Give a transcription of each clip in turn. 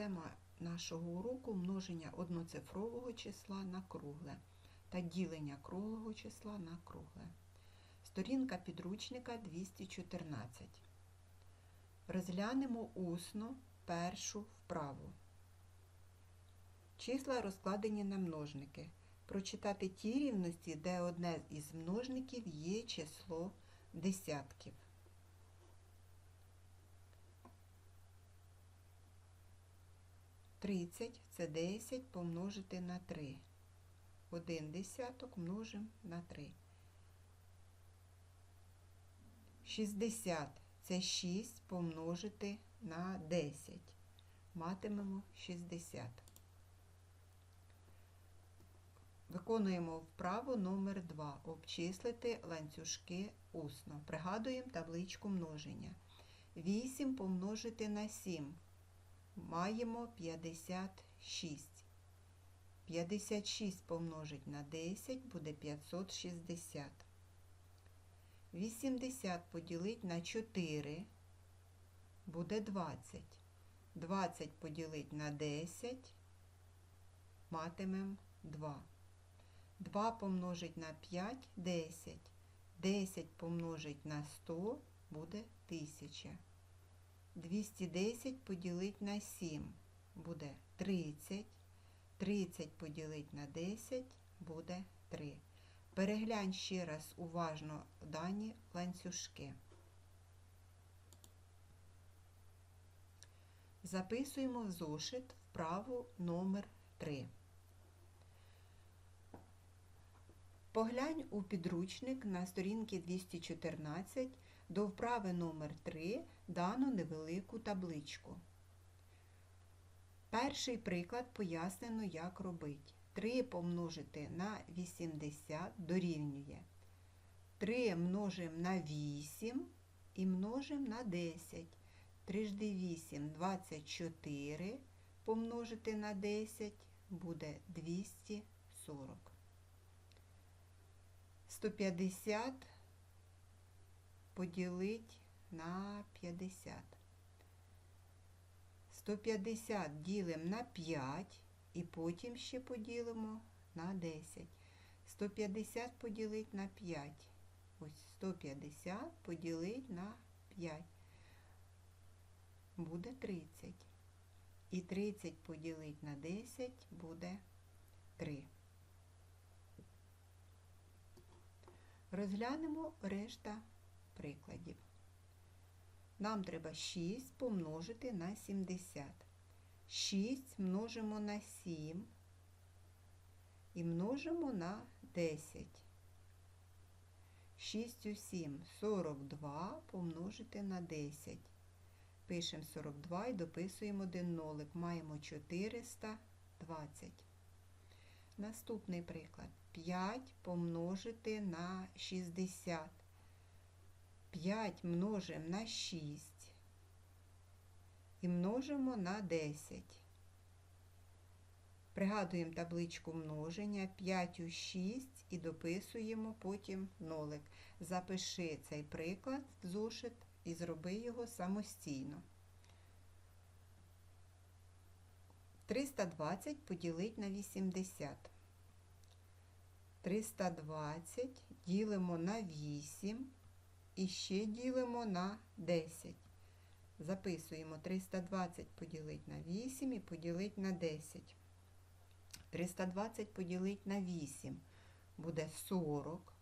Тема нашого уроку множення одноцифрового числа на кругле та ділення круглого числа на кругле. Сторінка підручника 214. Розглянемо усно першу вправу. Числа розкладені на множники. Прочитати ті рівності, де одне із множників є число десятків. Тридцять це 10 помножити на 3. Один десяток множимо на 3. 60 це 6 помножити на 10. Матимемо 60. Виконуємо вправу номер 2. Обчислити ланцюжки усно. Пригадуємо табличку множення. 8 помножити на 7. Маємо 56. 56 помножить на 10 буде 560. 80 поділить на 4 буде 20. 20 поділить на 10 матимемо 2. 2 помножить на 5 10. 10 помножить на 100 буде 1000. 210 поділить на 7 буде 30. 30 поділить на 10 буде 3. Переглянь ще раз уважно дані ланцюжки. Записуємо в зошит вправу номер 3. Поглянь у підручник на сторінці 214 до вправи номер 3 дано невелику табличку. Перший приклад пояснено, як робити. 3 помножити на 80 дорівнює. 3 множимо на 8 і множимо на 10. 3 жди 8 24 помножити на 10 буде 240. 150 поділить на 50. 150 ділимо на 5 і потім ще поділимо на 10. 150 поділить на 5. Ось 150 поділить на 5. Буде 30. І 30 поділить на 10 буде 3. Розглянемо решта прикладів. Нам треба 6 помножити на 70. 6 множимо на 7 і множимо на 10. 6 у 7 42 помножити на 10. Пишемо 42 і дописуємо один нолик. Маємо 420. Наступний приклад. 5 помножити на 60. 5 множимо на 6 і множимо на 10. Пригадуємо табличку множення 5 у 6 і дописуємо потім нолик. Запиши цей приклад в зошит і зроби його самостійно. 320 поділить на 80. 320 ділимо на 8 і ще ділимо на 10. Записуємо 320 поділить на 8 і поділить на 10. 320 поділить на 8 буде 40.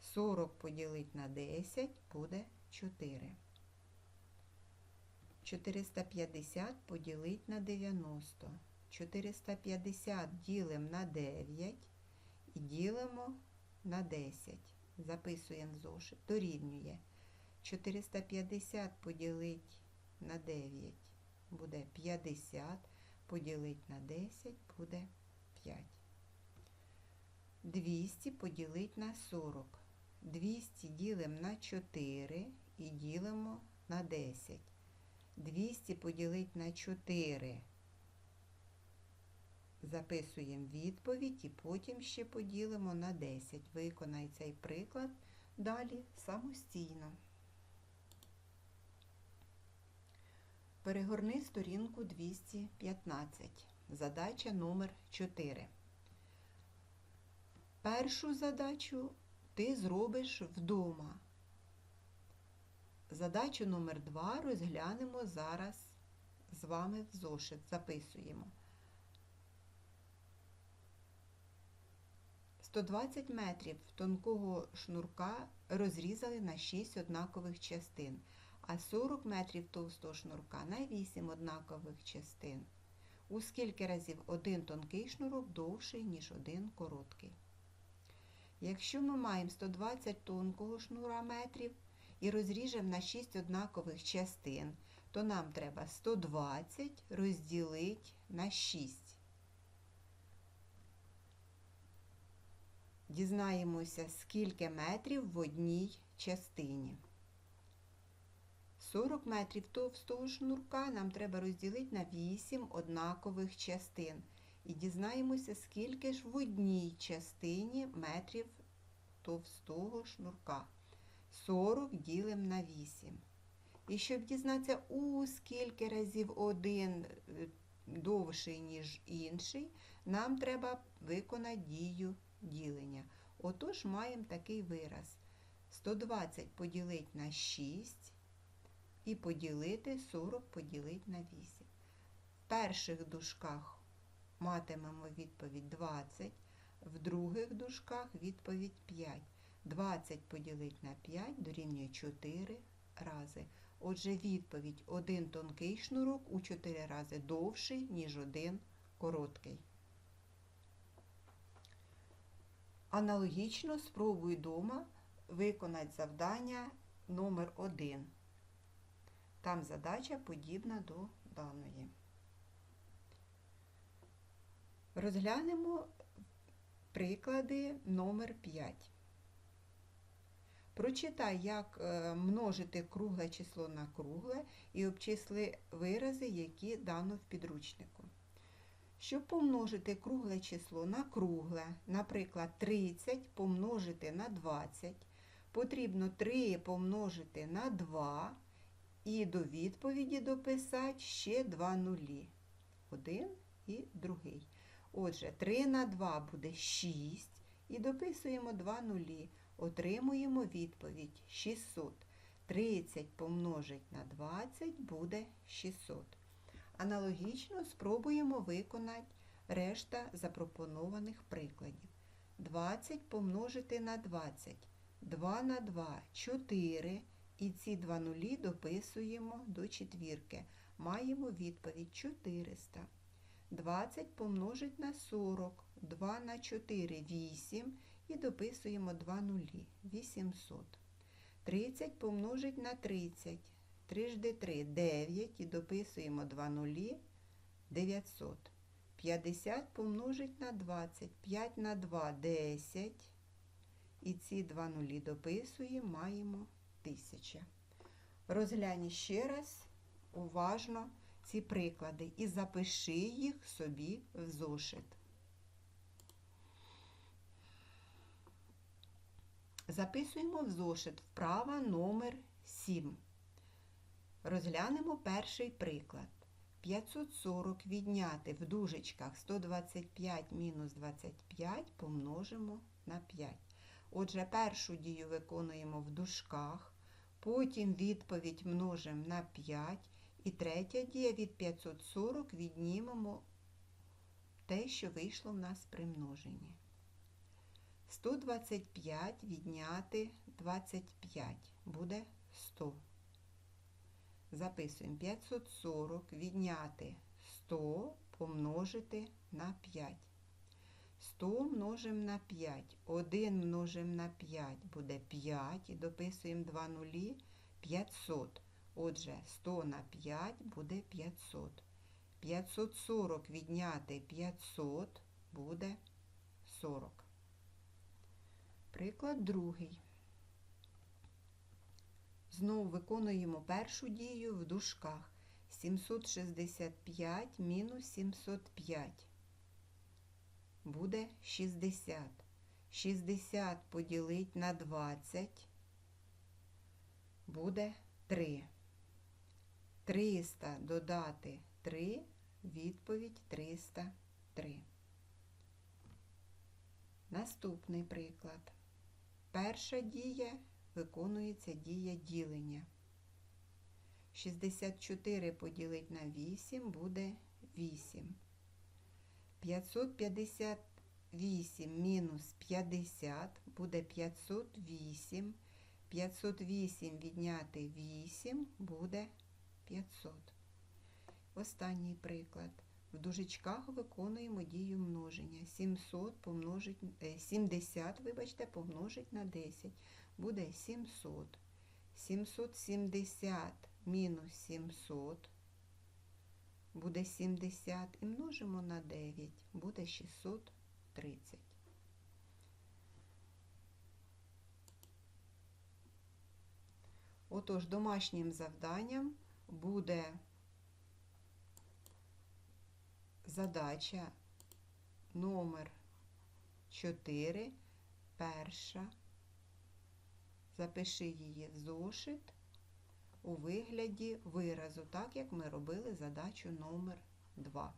40 поділить на 10 буде 4. 450 поділить на 90. 450 ділимо на 9 і ділимо на 10. Записуємо в зошит. Дорівнює. 450 поділить на 9 буде 50, поділить на 10 буде 5. 200 поділить на 40. 200 ділимо на 4 і ділимо на 10. 200 поділить на 4. Записуємо відповідь і потім ще поділимо на 10. Виконай цей приклад далі самостійно. Перегорни сторінку 215. Задача номер 4. Першу задачу ти зробиш вдома. Задачу номер 2 розглянемо зараз з вами в зошит. Записуємо. 120 метрів тонкого шнурка розрізали на 6 однакових частин, а 40 метрів товстого шнурка на 8 однакових частин. У скільки разів один тонкий шнурок довший, ніж один короткий. Якщо ми маємо 120 тонкого шнура метрів і розріжемо на 6 однакових частин, то нам треба 120 розділити на 6. Дізнаємося, скільки метрів в одній частині. 40 метрів товстого шнурка нам треба розділити на 8 однакових частин. І дізнаємося, скільки ж в одній частині метрів товстого шнурка. 40 ділимо на 8. І щоб дізнатися, у скільки разів один довший, ніж інший, нам треба виконати дію ділення. Отож, маємо такий вираз. 120 поділити на 6 і поділити 40 поділити на 8. В перших дужках матимемо відповідь 20, в других дужках відповідь 5. 20 поділити на 5 дорівнює 4 рази. Отже, відповідь один тонкий шнурок у 4 рази довший, ніж один короткий. Аналогічно спробуй дома виконати завдання номер 1 Там задача подібна до даної. Розглянемо приклади номер 5. Прочитай, як е, множити кругле число на кругле і обчисли вирази, які дано в підручнику. Щоб помножити кругле число на кругле, наприклад, 30 помножити на 20, потрібно 3 помножити на 2 і до відповіді дописати ще два нулі. Один і другий. Отже, 3 на 2 буде 6 і дописуємо 2 нулі. Отримуємо відповідь 600. 30 помножить на 20 буде 600. Аналогічно спробуємо виконати решта запропонованих прикладів. 20 помножити на 20. 2 на 2 4. І ці два нулі дописуємо до четвірки. Маємо відповідь 400. 20 помножить на 40. 2 на 4 8. І дописуємо 2 нулі. 800. 30 помножить на 30. 3 жди 3 9 і дописуємо 2 нулі 900. 50 помножить на 20, 5 на 2 10. І ці два нулі дописуємо, маємо 1000. Розглянь ще раз уважно ці приклади і запиши їх собі в зошит. Записуємо в зошит вправа номер 7. Розглянемо перший приклад. 540 відняти в дужечках 125 мінус 25 помножимо на 5. Отже, першу дію виконуємо в дужках, потім відповідь множимо на 5. І третя дія від 540 віднімемо те, що вийшло в нас при множенні. 125 відняти 25 буде 100. Записуємо 540 відняти 100 помножити на 5. 100 множимо на 5. 1 множимо на 5 буде 5 і дописуємо 2 нулі 500. Отже, 100 на 5 буде 500. 540 відняти 500 буде 40. Приклад другий. Знову виконуємо першу дію в дужках. 765 мінус 705. Буде 60. 60 поділить на 20. Буде 3. 300 додати 3, відповідь 303. Наступний приклад. Перша дія виконується дія ділення. 64 поділить на 8 буде 8. 558 мінус 50 буде 508. 508 відняти 8 буде 500. Останній приклад. В дужечках виконуємо дію множення. 700 помножить, е, 70, вибачте, помножить на 10. Буде 700. 770 мінус 700 буде 70 і множимо на 9, буде 630. Отож, домашнім завданням буде задача номер 4, перша. Запиши її в зошит у вигляді виразу, так як ми робили задачу номер 2.